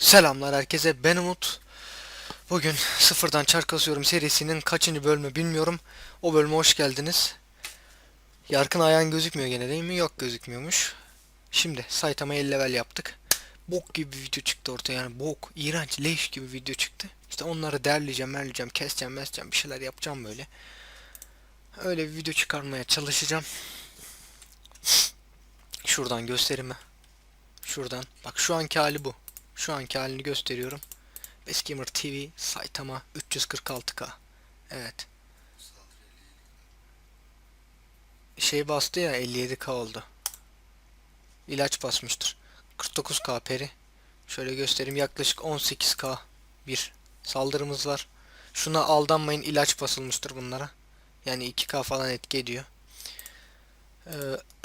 Selamlar herkese ben Umut. Bugün sıfırdan çark kasıyorum serisinin kaçıncı bölümü bilmiyorum. O bölüme hoş geldiniz. Yarkın ayağın gözükmüyor gene değil mi? Yok gözükmüyormuş. Şimdi Saitama 50 level yaptık. Bok gibi bir video çıktı ortaya yani bok, iğrenç, leş gibi video çıktı. İşte onları derleyeceğim, merleyeceğim, keseceğim, meseceğim, bir şeyler yapacağım böyle. Öyle bir video çıkarmaya çalışacağım. Şuradan gösterimi. Şuradan. Bak şu anki hali bu. Şu anki halini gösteriyorum. Beskimer TV Saitama 346K. Evet. Şey bastı ya 57K oldu. İlaç basmıştır. 49K peri. Şöyle göstereyim yaklaşık 18K bir saldırımız var. Şuna aldanmayın ilaç basılmıştır bunlara. Yani 2K falan etki ediyor. Ee,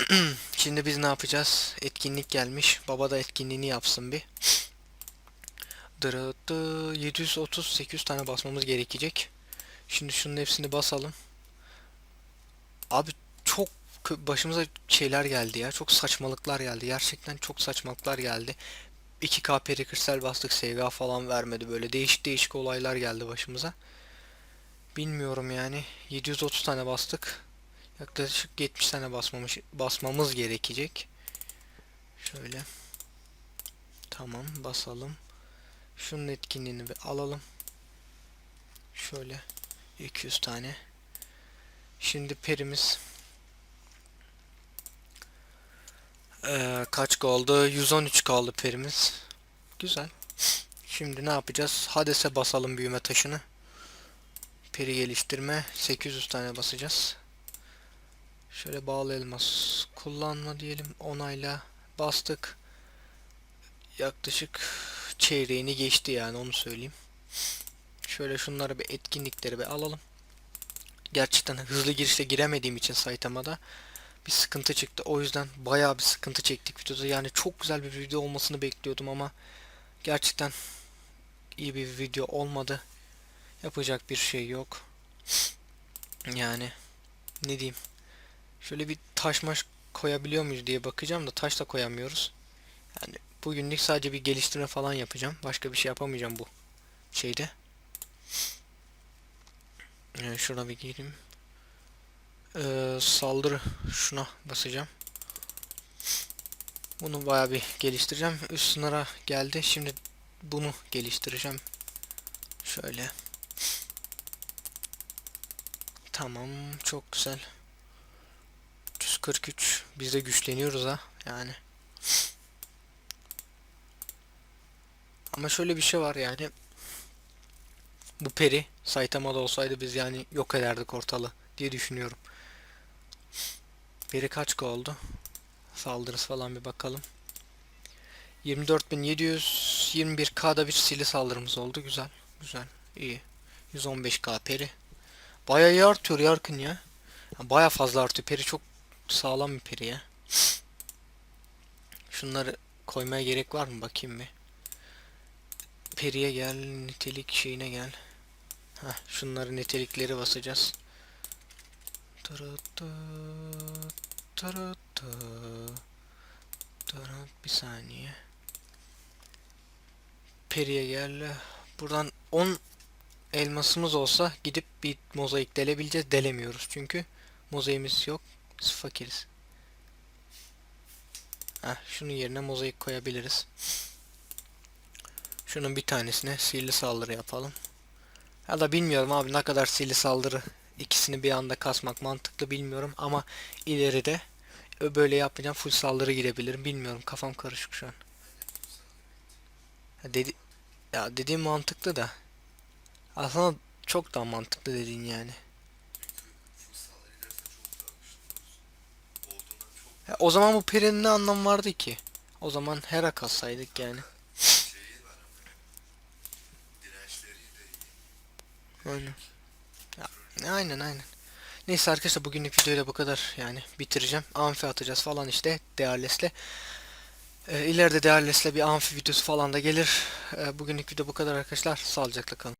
Şimdi biz ne yapacağız? Etkinlik gelmiş. Baba da etkinliğini yapsın bir. Dırıttı 738 tane basmamız gerekecek. Şimdi şunun hepsini basalım. Abi çok başımıza şeyler geldi ya. Çok saçmalıklar geldi. Gerçekten çok saçmalıklar geldi. 2K perikürsel bastık. SVA falan vermedi. Böyle değişik değişik olaylar geldi başımıza. Bilmiyorum yani. 730 tane bastık. Yaklaşık 70 tane basmamış, basmamız gerekecek. Şöyle. Tamam basalım. Şunun etkinliğini bir alalım. Şöyle 200 tane. Şimdi perimiz Ee, kaç kaldı? 113 kaldı perimiz. Güzel. Şimdi ne yapacağız? Hades'e basalım büyüme taşını. Peri geliştirme 800 tane basacağız. Şöyle bağlı elmas kullanma diyelim onayla bastık. Yaklaşık çeyreğini geçti yani onu söyleyeyim. Şöyle şunları bir etkinlikleri bir alalım. Gerçekten hızlı girişte giremediğim için Saitama'da bir sıkıntı çıktı. O yüzden bayağı bir sıkıntı çektik videoda. Yani çok güzel bir video olmasını bekliyordum ama gerçekten iyi bir video olmadı. Yapacak bir şey yok. Yani ne diyeyim. Şöyle bir taş maş koyabiliyor muyuz diye bakacağım da taş da koyamıyoruz. Yani bugünlük sadece bir geliştirme falan yapacağım. Başka bir şey yapamayacağım bu şeyde. Yani şuna bir gireyim. Ee, saldırı şuna basacağım. Bunu bayağı bir geliştireceğim. Üst sınıra geldi. Şimdi bunu geliştireceğim. Şöyle. Tamam. Çok güzel. 143. Biz de güçleniyoruz ha. Yani. Ama şöyle bir şey var yani. Bu peri Saitama'da olsaydı biz yani yok ederdik ortalığı diye düşünüyorum. Peri kaç oldu? Saldırısı falan bir bakalım. 24.721K'da bir sili saldırımız oldu. Güzel. Güzel. iyi. 115K peri. Bayağı iyi artıyor Yarkın ya. Bayağı fazla artıyor. Peri çok sağlam bir peri ya. Şunları koymaya gerek var mı bakayım bir. Periye gel, nitelik şeyine gel. Heh, şunları nitelikleri basacağız. Tırıtı, tırıtı, tırıt, bir saniye. Periye gel. Buradan 10 elmasımız olsa gidip bir mozaik delebileceğiz. Delemiyoruz çünkü mozaiğimiz yok. Biz fakiriz. Heh, şunun yerine mozaik koyabiliriz. Şunun bir tanesine sihirli saldırı yapalım. Ya da bilmiyorum abi ne kadar sihirli saldırı ikisini bir anda kasmak mantıklı bilmiyorum ama ileride böyle yapacağım full saldırı girebilirim bilmiyorum kafam karışık şu an. Ya, dedi, ya dediğim mantıklı da aslında çok daha mantıklı dediğin yani. Ya, o zaman bu perinin ne anlamı vardı ki? O zaman Hera kassaydık yani. Aynen. Ya, aynen aynen. Neyse arkadaşlar bugünlük videoyla bu kadar yani bitireceğim. Amfi atacağız falan işte Değerles'le. Ee, ileride Değerles'le bir amfi videosu falan da gelir. Ee, bugünlük video bu kadar arkadaşlar. Sağlıcakla kalın.